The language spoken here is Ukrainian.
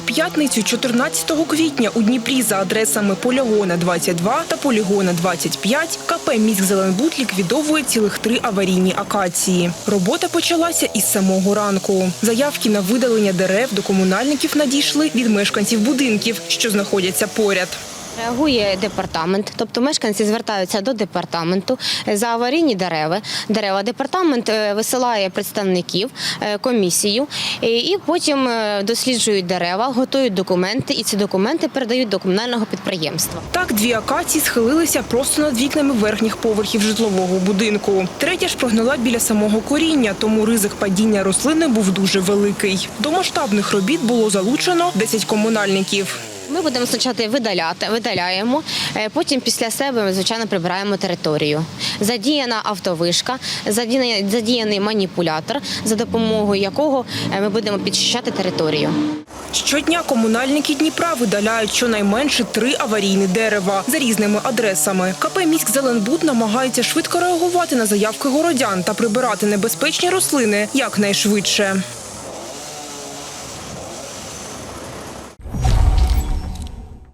У п'ятницю, 14 квітня, у Дніпрі за адресами Полігона 22 та Полігона 25 КП «Міськзеленбуд» ліквідовує цілих три аварійні акації. Робота почалася із самого ранку. Заявки на видалення дерев до комунальників надійшли від мешканців будинків, що знаходяться поряд. Реагує департамент, тобто мешканці звертаються до департаменту за аварійні дерева. Дерева департамент е, висилає представників, е, комісію, і- потім е, досліджують дерева, готують документи, і ці документи передають до комунального підприємства. Так, дві акації схилилися просто над вікнами верхніх поверхів житлового будинку. Третя ж прогнила біля самого коріння, тому ризик падіння рослини був дуже великий. До масштабних робіт було залучено 10 комунальників. Ми будемо спочатку видаляти, видаляємо, е, потім після себе ми, звичайно, прибираємо територію. Задіяна автовишка, задіяний, маніпулятор, за допомогою якого е, ми будемо підчищати територію. Щодня комунальники Дніпра видаляють щонайменше три аварійні дерева за різними адресами. КП «Міськзеленбуд» намагається швидко реагувати на заявки городян та прибирати небезпечні рослини якнайшвидше.